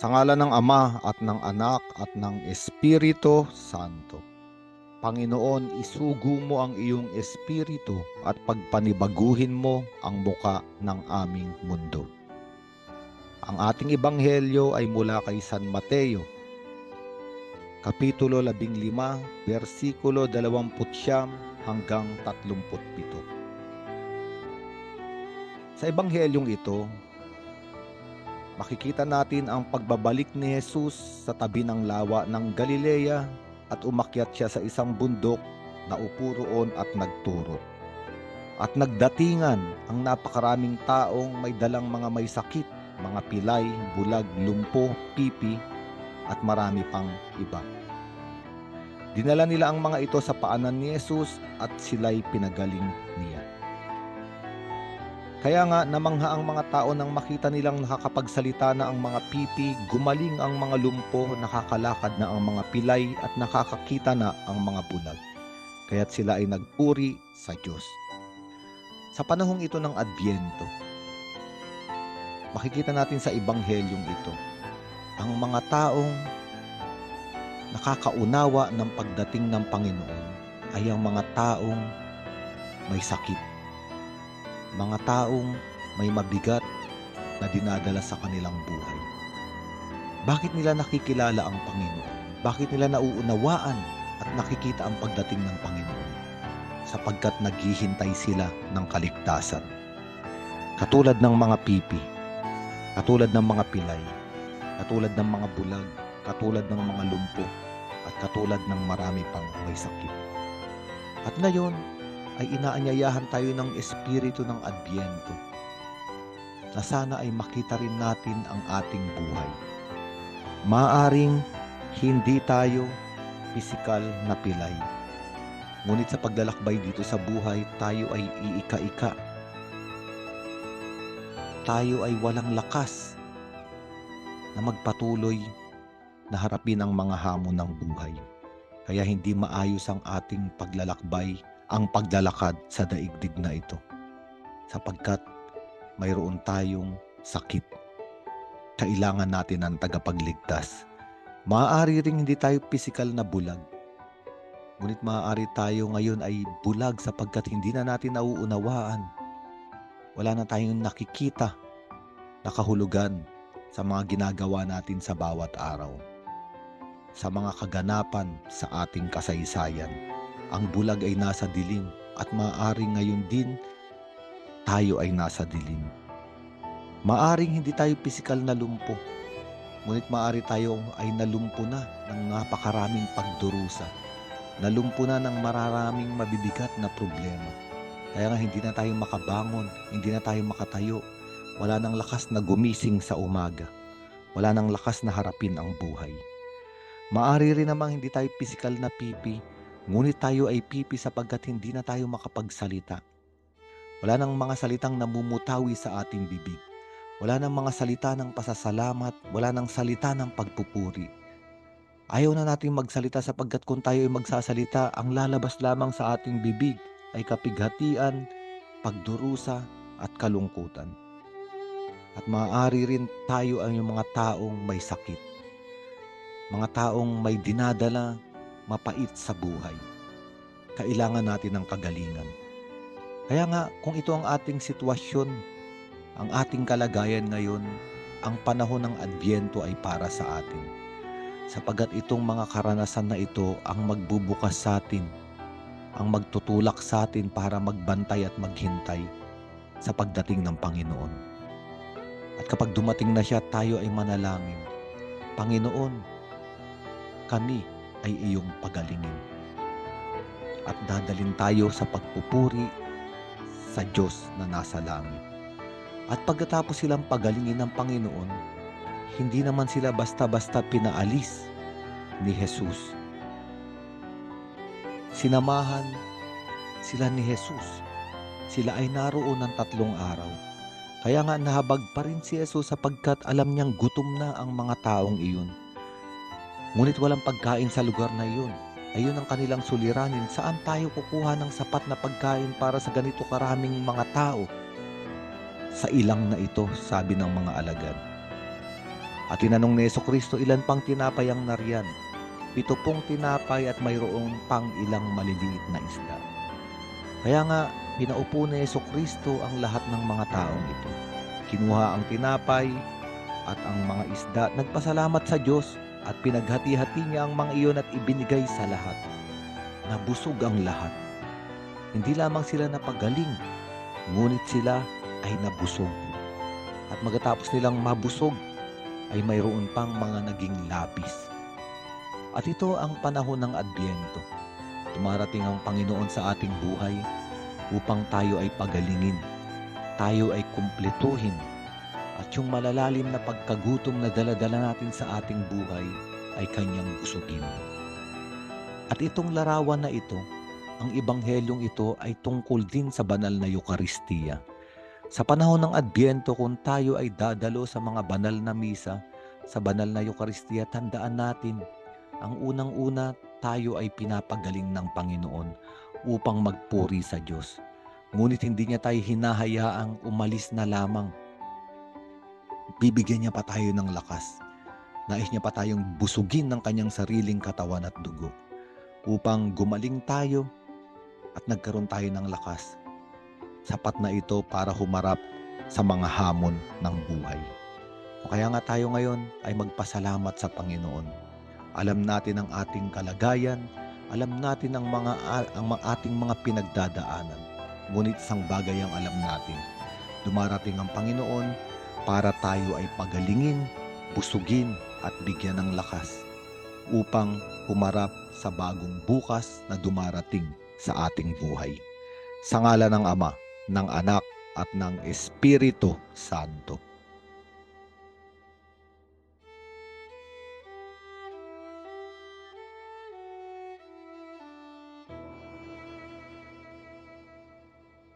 Sa ngala ng Ama at ng Anak at ng Espiritu Santo. Panginoon, isugo mo ang iyong espiritu at pagpanibaguhin mo ang muka ng aming mundo. Ang ating ebanghelyo ay mula kay San Mateo, Kapitulo 15, versikulo 20 hanggang 37. Sa ebanghelyong ito, makikita natin ang pagbabalik ni Jesus sa tabi ng lawa ng Galilea at umakyat siya sa isang bundok na upo roon at nagturo. At nagdatingan ang napakaraming taong may dalang mga may sakit, mga pilay, bulag, lumpo, pipi, at marami pang iba. Dinala nila ang mga ito sa paanan ni Jesus at sila'y pinagaling niya. Kaya nga namangha ang mga tao nang makita nilang nakakapagsalita na ang mga pipi, gumaling ang mga lumpo, nakakalakad na ang mga pilay at nakakakita na ang mga bulag. Kaya't sila ay nagpuri sa Diyos. Sa panahong ito ng Adbyento, makikita natin sa ebanghelyong ito ang mga taong nakakaunawa ng pagdating ng Panginoon ay ang mga taong may sakit. Mga taong may mabigat na dinadala sa kanilang buhay. Bakit nila nakikilala ang Panginoon? Bakit nila nauunawaan at nakikita ang pagdating ng Panginoon? Sapagkat naghihintay sila ng kaligtasan. Katulad ng mga pipi, katulad ng mga pilay, katulad ng mga bulag, katulad ng mga lumpo, at katulad ng marami pang may sakit. At ngayon ay inaanyayahan tayo ng Espiritu ng Adbyento na sana ay makita rin natin ang ating buhay. Maaring hindi tayo pisikal na pilay. Ngunit sa paglalakbay dito sa buhay, tayo ay iika-ika. Tayo ay walang lakas na magpatuloy na harapin ang mga hamon ng buhay. Kaya hindi maayos ang ating paglalakbay, ang paglalakad sa daigdig na ito. Sapagkat mayroon tayong sakit. Kailangan natin ang tagapagligtas. Maaari ring hindi tayo pisikal na bulag. Ngunit maaari tayo ngayon ay bulag sapagkat hindi na natin nauunawaan. Wala na tayong nakikita, nakahulugan sa mga ginagawa natin sa bawat araw. Sa mga kaganapan sa ating kasaysayan, ang bulag ay nasa dilim at maaaring ngayon din tayo ay nasa dilim. Maaring hindi tayo pisikal na lumpo, ngunit maaari tayo ay nalumpo na ng napakaraming pagdurusa. Nalumpo na ng mararaming mabibigat na problema. Kaya nga hindi na tayo makabangon, hindi na tayo makatayo, wala nang lakas na gumising sa umaga. Wala nang lakas na harapin ang buhay. Maari rin namang hindi tayo pisikal na pipi, ngunit tayo ay pipi sapagkat hindi na tayo makapagsalita. Wala nang mga salitang namumutawi sa ating bibig. Wala nang mga salita ng pasasalamat, wala nang salita ng pagpupuri. Ayaw na natin magsalita sapagkat kung tayo ay magsasalita, ang lalabas lamang sa ating bibig ay kapighatian, pagdurusa at kalungkutan. At maaari rin tayo ang yung mga taong may sakit. Mga taong may dinadala, mapait sa buhay. Kailangan natin ng kagalingan. Kaya nga, kung ito ang ating sitwasyon, ang ating kalagayan ngayon, ang panahon ng Adbyento ay para sa atin. Sapagat itong mga karanasan na ito ang magbubukas sa atin, ang magtutulak sa atin para magbantay at maghintay sa pagdating ng Panginoon. At kapag dumating na siya, tayo ay manalangin. Panginoon, kami ay iyong pagalingin. At dadalin tayo sa pagpupuri sa Diyos na nasa langit. At pagkatapos silang pagalingin ng Panginoon, hindi naman sila basta-basta pinaalis ni Jesus. Sinamahan sila ni Jesus. Sila ay naroon ng tatlong araw. Kaya nga nahabag pa rin si Jesus sapagkat alam niyang gutom na ang mga taong iyon. Ngunit walang pagkain sa lugar na iyon. Ayun ang kanilang suliranin. Saan tayo kukuha ng sapat na pagkain para sa ganito karaming mga tao? Sa ilang na ito, sabi ng mga alagad. At tinanong ni Yeso Kristo, ilan pang tinapay ang nariyan? Pito pong tinapay at mayroong pang ilang maliliit na isda. Kaya nga, pinaupo ni Yeso Kristo ang lahat ng mga taong ito. Kinuha ang tinapay at ang mga isda, nagpasalamat sa Diyos at pinaghati-hati niya ang mga iyon at ibinigay sa lahat. Nabusog ang lahat. Hindi lamang sila napagaling, ngunit sila ay nabusog. At magkatapos nilang mabusog, ay mayroon pang mga naging labis. At ito ang panahon ng Adbyento. Tumarating ang Panginoon sa ating buhay upang tayo ay pagalingin. Tayo ay kumpletuhin. At yung malalalim na pagkagutom na daladala natin sa ating buhay ay kanyang busugin. At itong larawan na ito, ang ibanghelyong ito ay tungkol din sa banal na Eukaristiya. Sa panahon ng Adbyento, kung tayo ay dadalo sa mga banal na misa, sa banal na Eukaristiya, tandaan natin, ang unang-una, tayo ay pinapagaling ng Panginoon upang magpuri sa Diyos. Ngunit hindi niya tayo hinahayaang umalis na lamang. Bibigyan niya pa tayo ng lakas. Nais niya pa tayong busugin ng kanyang sariling katawan at dugo upang gumaling tayo at nagkaroon tayo ng lakas. Sapat na ito para humarap sa mga hamon ng buhay. O kaya nga tayo ngayon ay magpasalamat sa Panginoon. Alam natin ang ating kalagayan, alam natin ang mga ang ating mga pinagdadaanan. Ngunit isang bagay ang alam natin. Dumarating ang Panginoon para tayo ay pagalingin, busugin at bigyan ng lakas upang humarap sa bagong bukas na dumarating sa ating buhay. Sa ngala ng Ama, ng Anak at ng Espiritu Santo.